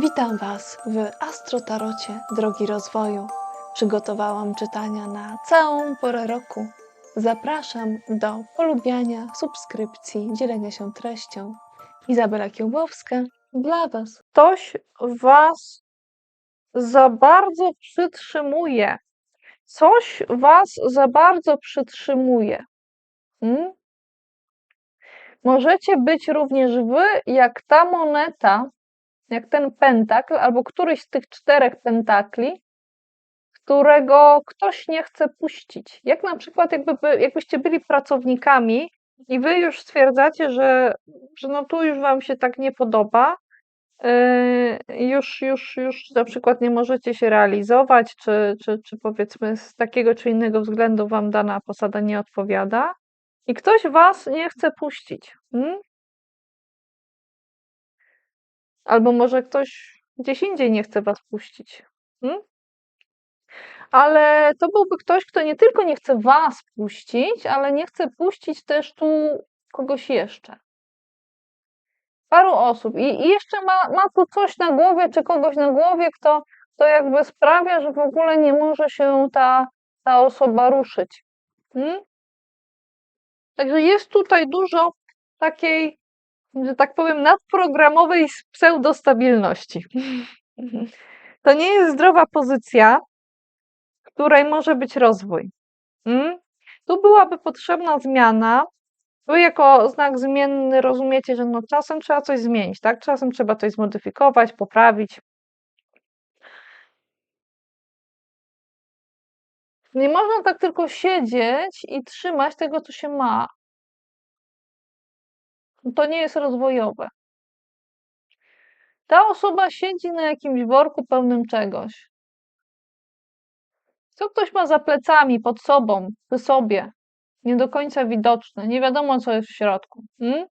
Witam Was w Astrotarocie Drogi Rozwoju. Przygotowałam czytania na całą porę roku. Zapraszam do polubiania, subskrypcji, dzielenia się treścią. Izabela Kiełbowska dla Was. Ktoś was za bardzo przytrzymuje. Coś was za bardzo przytrzymuje. Mm? Możecie być również wy, jak ta moneta, jak ten pentakl, albo któryś z tych czterech pentakli, którego ktoś nie chce puścić. Jak na przykład, jakby, by- jakbyście byli pracownikami i wy już stwierdzacie, że, że no tu już wam się tak nie podoba, Yy, już, już, już na przykład nie możecie się realizować, czy, czy, czy powiedzmy z takiego czy innego względu wam dana posada nie odpowiada i ktoś was nie chce puścić. Mm? Albo może ktoś gdzieś indziej nie chce was puścić. Mm? Ale to byłby ktoś, kto nie tylko nie chce was puścić, ale nie chce puścić też tu kogoś jeszcze paru osób i, i jeszcze ma, ma tu coś na głowie, czy kogoś na głowie, kto, kto jakby sprawia, że w ogóle nie może się ta, ta osoba ruszyć. Hmm? Także jest tutaj dużo takiej, że tak powiem, nadprogramowej pseudostabilności. To nie jest zdrowa pozycja, w której może być rozwój. Hmm? Tu byłaby potrzebna zmiana, Wy jako znak zmienny rozumiecie, że no czasem trzeba coś zmienić, tak? Czasem trzeba coś zmodyfikować, poprawić. Nie można tak tylko siedzieć i trzymać tego, co się ma. To nie jest rozwojowe. Ta osoba siedzi na jakimś worku pełnym czegoś. Co ktoś ma za plecami, pod sobą, przy sobie, nie do końca widoczne, nie wiadomo, co jest w środku. Hmm?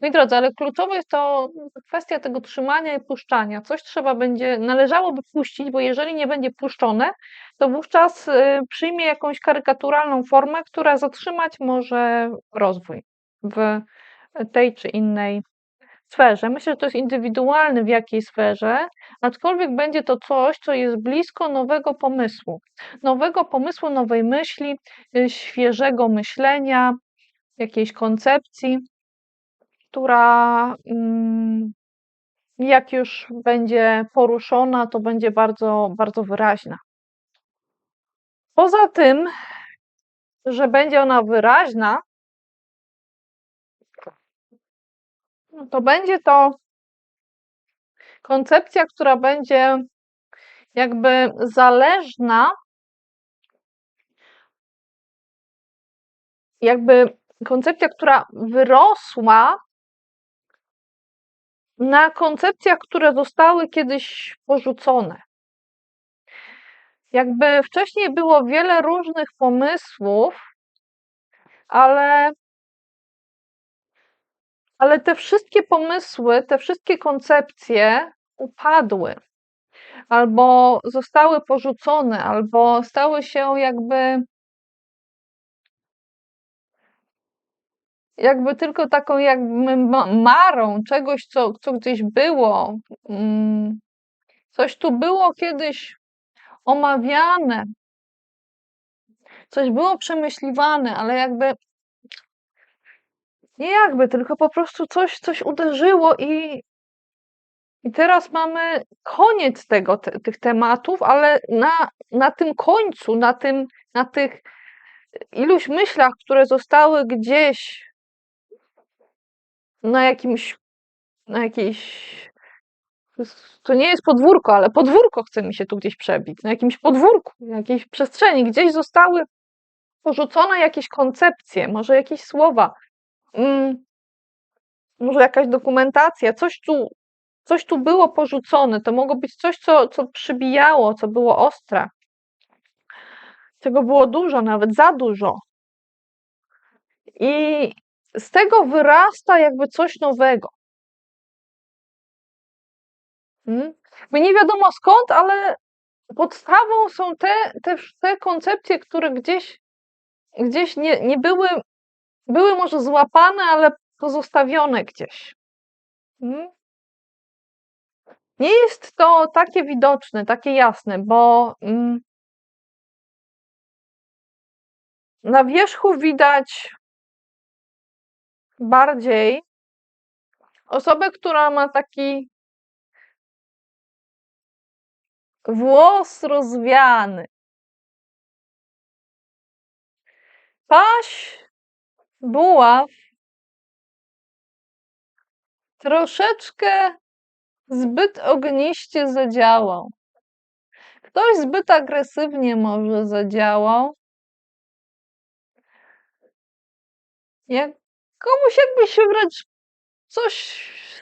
Moi drodzy, ale kluczowe jest to kwestia tego trzymania i puszczania. Coś trzeba będzie, należałoby puścić, bo jeżeli nie będzie puszczone, to wówczas y, przyjmie jakąś karykaturalną formę, która zatrzymać może rozwój w tej czy innej sferze. Myślę, że to jest indywidualne w jakiej sferze, aczkolwiek będzie to coś, co jest blisko nowego pomysłu. Nowego pomysłu, nowej myśli, y, świeżego myślenia, jakiejś koncepcji która mm, jak już będzie poruszona, to będzie bardzo, bardzo wyraźna. Poza tym, że będzie ona wyraźna, no to będzie to koncepcja, która będzie jakby zależna, jakby koncepcja, która wyrosła na koncepcjach, które zostały kiedyś porzucone. Jakby wcześniej było wiele różnych pomysłów, ale, ale te wszystkie pomysły, te wszystkie koncepcje upadły, albo zostały porzucone, albo stały się jakby jakby tylko taką jakby ma- marą czegoś, co, co gdzieś było. Mm, Coś tu było kiedyś omawiane, coś było przemyśliwane, ale jakby nie jakby, tylko po prostu coś, coś uderzyło i, i teraz mamy koniec tego, te, tych tematów, ale na, na tym końcu, na, tym, na tych iluś myślach, które zostały gdzieś na jakimś, na jakiejś, to nie jest podwórko, ale podwórko chce mi się tu gdzieś przebić, na jakimś podwórku, na jakiejś przestrzeni, gdzieś zostały porzucone jakieś koncepcje, może jakieś słowa, mm, może jakaś dokumentacja, coś tu, coś tu było porzucone, to mogło być coś, co, co przybijało, co było ostre. Tego było dużo, nawet za dużo. I z tego wyrasta jakby coś nowego. Mm? Jakby nie wiadomo skąd, ale podstawą są te, te, te koncepcje, które gdzieś, gdzieś nie, nie były, były może złapane, ale pozostawione gdzieś. Mm? Nie jest to takie widoczne, takie jasne, bo mm, na wierzchu widać bardziej osobę, która ma taki włos rozwiany. Paź, buław troszeczkę zbyt ogniście zadziałał. Ktoś zbyt agresywnie może zadziałał. Jak komuś jakby się wręcz coś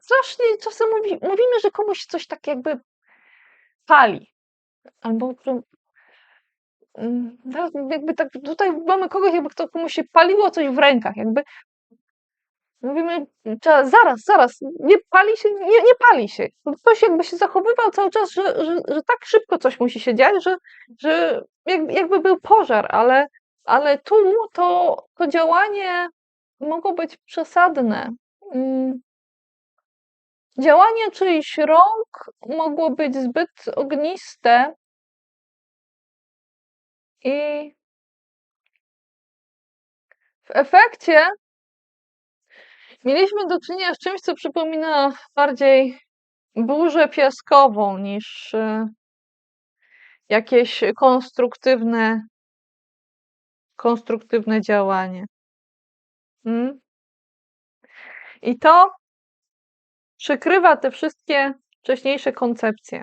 strasznie czasem mówi, mówimy, że komuś coś tak jakby pali. Albo mm, zaraz jakby tak tutaj mamy kogoś, jakby kto komuś się paliło coś w rękach, jakby mówimy, trzeba, zaraz, zaraz, nie pali się, nie, nie pali się. Ktoś jakby się zachowywał cały czas, że, że, że tak szybko coś musi się dziać, że, że jakby, jakby był pożar, ale, ale tu to, to działanie mogło być przesadne. Mm. Działanie czyichś rąk mogło być zbyt ogniste i w efekcie mieliśmy do czynienia z czymś, co przypomina bardziej burzę piaskową niż y, jakieś konstruktywne, konstruktywne działanie. Mm. I to przykrywa te wszystkie wcześniejsze koncepcje,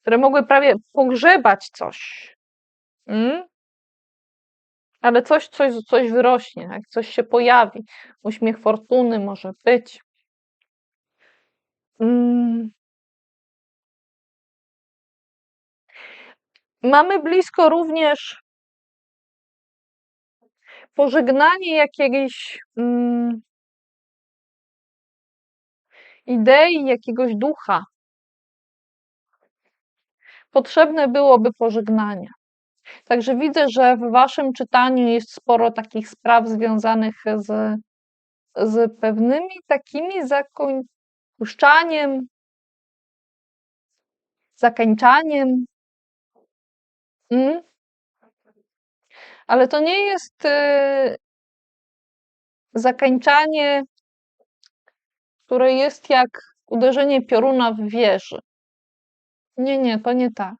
które mogły prawie pogrzebać coś. Mm? Ale coś, coś, coś wyrośnie, jak coś się pojawi. Uśmiech fortuny może być. Mm. Mamy blisko również pożegnanie jakiejś mm, idei, jakiegoś ducha. Potrzebne byłoby pożegnanie. Także widzę, że w Waszym czytaniu jest sporo takich spraw związanych z, z pewnymi takimi zakończaniem, zakańczaniem. Mm? Ale to nie jest y, zakańczanie, które jest jak uderzenie pioruna w wieży. Nie, nie, to nie tak.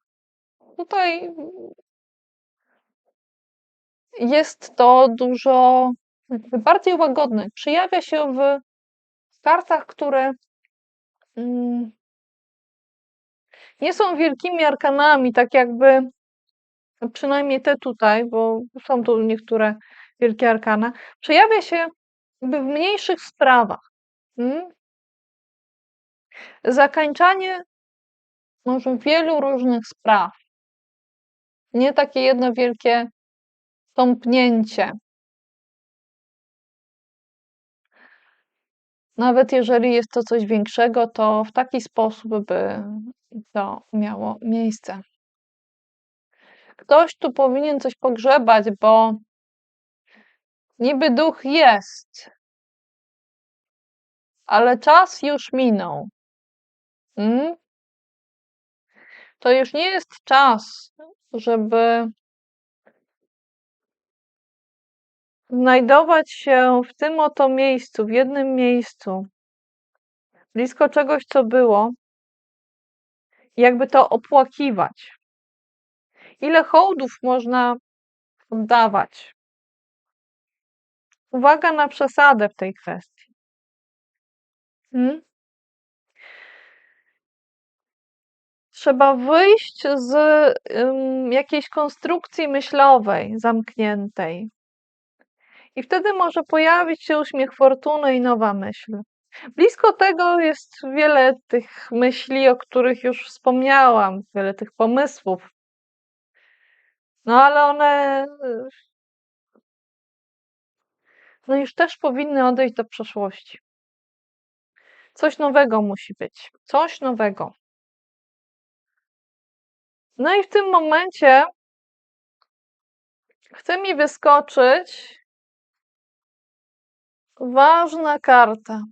Tutaj jest to dużo bardziej łagodne. Przejawia się w kartach, które mm, nie są wielkimi arkanami, tak jakby przynajmniej te tutaj, bo są tu niektóre wielkie arkana, przejawia się jakby w mniejszych sprawach. Mm? Zakańczanie może wielu różnych spraw. Nie takie jedno wielkie tąpnięcie. Nawet jeżeli jest to coś większego, to w taki sposób by to miało miejsce. Ktoś tu powinien coś pogrzebać, bo niby duch jest, ale czas już minął. Mm? To już nie jest czas, żeby znajdować się w tym oto miejscu, w jednym miejscu, blisko czegoś, co było, jakby to opłakiwać. Ile hołdów można oddawać? Uwaga na przesadę w tej kwestii. Hmm? Trzeba wyjść z um, jakiejś konstrukcji myślowej zamkniętej. I wtedy może pojawić się uśmiech fortuny i nowa myśl. Blisko tego jest wiele tych myśli, o których już wspomniałam, wiele tych pomysłów. No ale one no już też powinny odejść do przeszłości. Coś nowego musi być. Coś nowego. No i w tym momencie chce mi wyskoczyć ważna karta.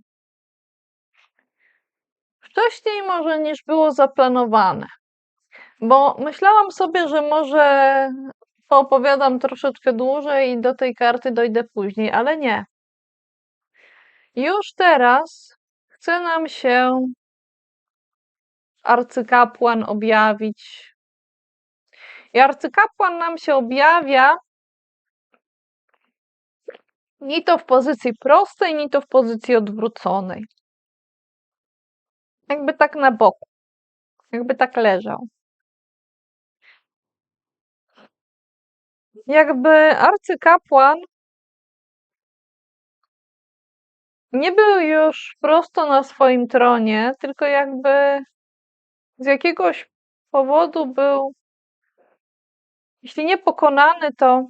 Wcześniej może niż było zaplanowane. Bo myślałam sobie, że może poopowiadam troszeczkę dłużej i do tej karty dojdę później, ale nie. Już teraz chce nam się arcykapłan objawić. I arcykapłan nam się objawia ni to w pozycji prostej, ni to w pozycji odwróconej. Jakby tak na boku. Jakby tak leżał. Jakby arcykapłan nie był już prosto na swoim tronie, tylko jakby z jakiegoś powodu był, jeśli nie pokonany, to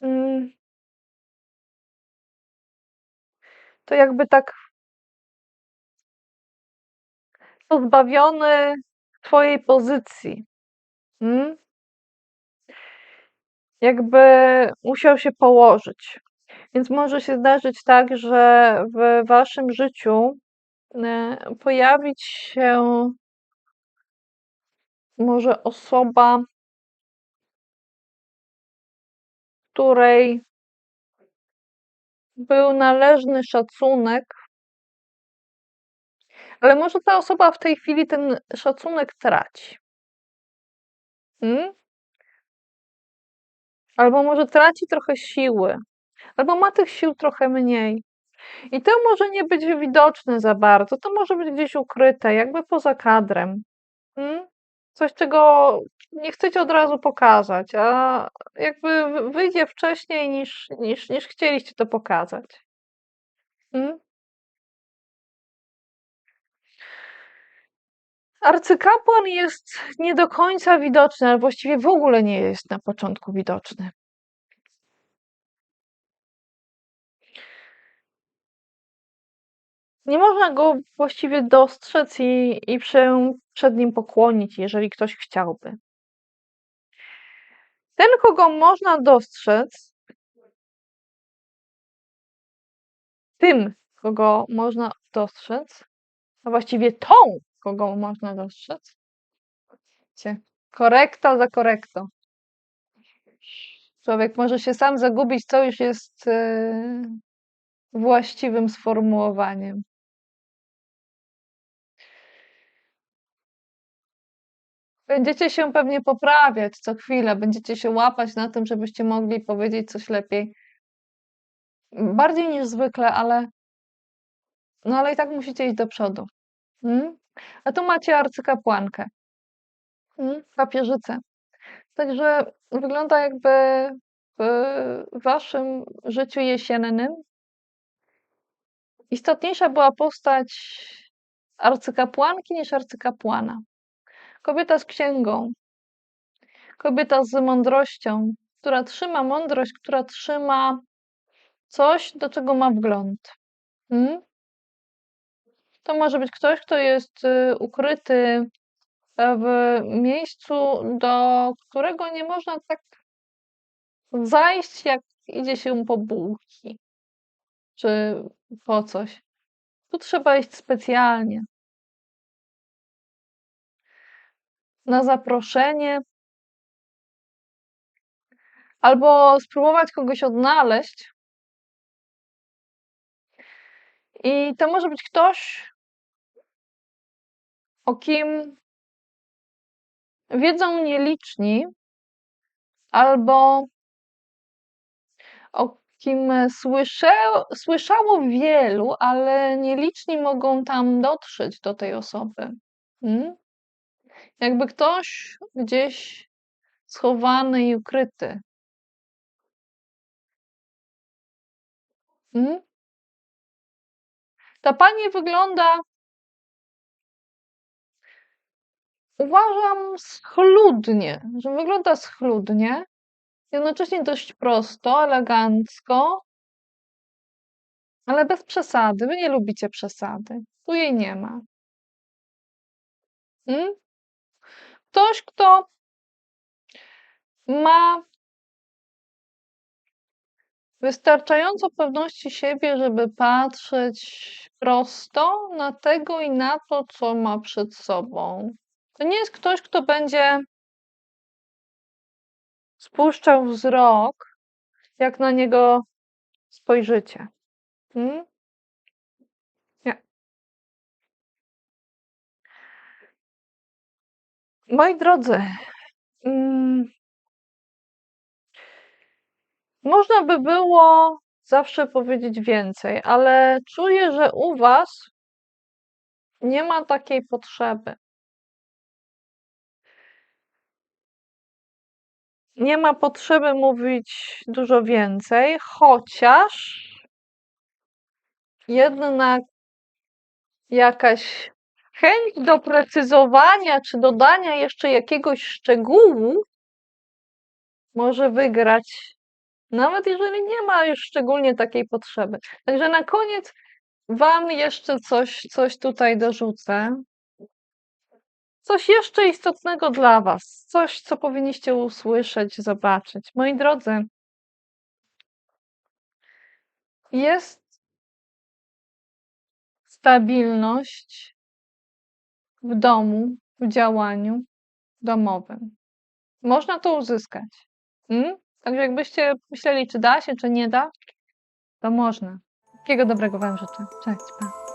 mm, to jakby tak pozbawiony twojej pozycji. Mm? Jakby musiał się położyć. Więc może się zdarzyć tak, że w waszym życiu e, pojawić się może osoba, której był należny szacunek, ale może ta osoba w tej chwili ten szacunek traci. Mm? Albo może traci trochę siły, albo ma tych sił trochę mniej. I to może nie być widoczne za bardzo, to może być gdzieś ukryte, jakby poza kadrem. Mm? Coś, czego nie chcecie od razu pokazać, a jakby wyjdzie wcześniej niż, niż, niż chcieliście to pokazać. Mm? Arcykapłan jest nie do końca widoczny, ale właściwie w ogóle nie jest na początku widoczny. Nie można go właściwie dostrzec i, i się przed nim pokłonić, jeżeli ktoś chciałby. Ten, kogo można dostrzec, tym, kogo można dostrzec, a właściwie tą, kogo można dostrzec. Wiecie, Korekta za korektą. Człowiek może się sam zagubić, co już jest yy, właściwym sformułowaniem. Będziecie się pewnie poprawiać co chwilę, będziecie się łapać na tym, żebyście mogli powiedzieć coś lepiej. Bardziej niż zwykle, ale no ale i tak musicie iść do przodu. Mm? A tu macie arcykapłankę, mm? papieżycę. Także wygląda jakby w waszym życiu jesiennym istotniejsza była postać arcykapłanki niż arcykapłana. Kobieta z księgą, kobieta z mądrością, która trzyma mądrość, która trzyma coś, do czego ma wgląd. Mm? To może być ktoś, kto jest y, ukryty w miejscu, do którego nie można tak zajść, jak idzie się po bułki czy po coś. Tu trzeba iść specjalnie. Na zaproszenie, albo spróbować kogoś odnaleźć. I to może być ktoś, o kim wiedzą nieliczni, albo o kim słysze, słyszało wielu, ale nieliczni mogą tam dotrzeć do tej osoby. Mm? Jakby ktoś gdzieś schowany i ukryty. Mm? Ta pani wygląda, uważam, schludnie, że wygląda schludnie, jednocześnie dość prosto, elegancko, ale bez przesady. Wy nie lubicie przesady. Tu jej nie ma. Mm? Ktoś, kto ma wystarczająco pewności siebie, żeby patrzeć prosto na tego i na to, co ma przed sobą. To nie jest ktoś, kto będzie spuszczał wzrok, jak na niego spojrzycie. Mm? Moi drodzy, mm, można by było zawsze powiedzieć więcej, ale czuję, że u Was nie ma takiej potrzeby. Nie ma potrzeby mówić dużo więcej, chociaż jednak jakaś chęć doprecyzowania czy dodania jeszcze jakiegoś szczegółu może wygrać, nawet jeżeli nie ma już szczególnie takiej potrzeby. Także na koniec Wam jeszcze coś, coś tutaj dorzucę. Coś jeszcze istotnego dla Was, coś, co powinniście usłyszeć, zobaczyć. Moi drodzy, jest stabilność w domu, w działaniu domowym. Można to uzyskać. Mm? Także jakbyście myśleli, czy da się, czy nie da, to można. Wszystkiego dobrego Wam życzę. Cześć. Pa.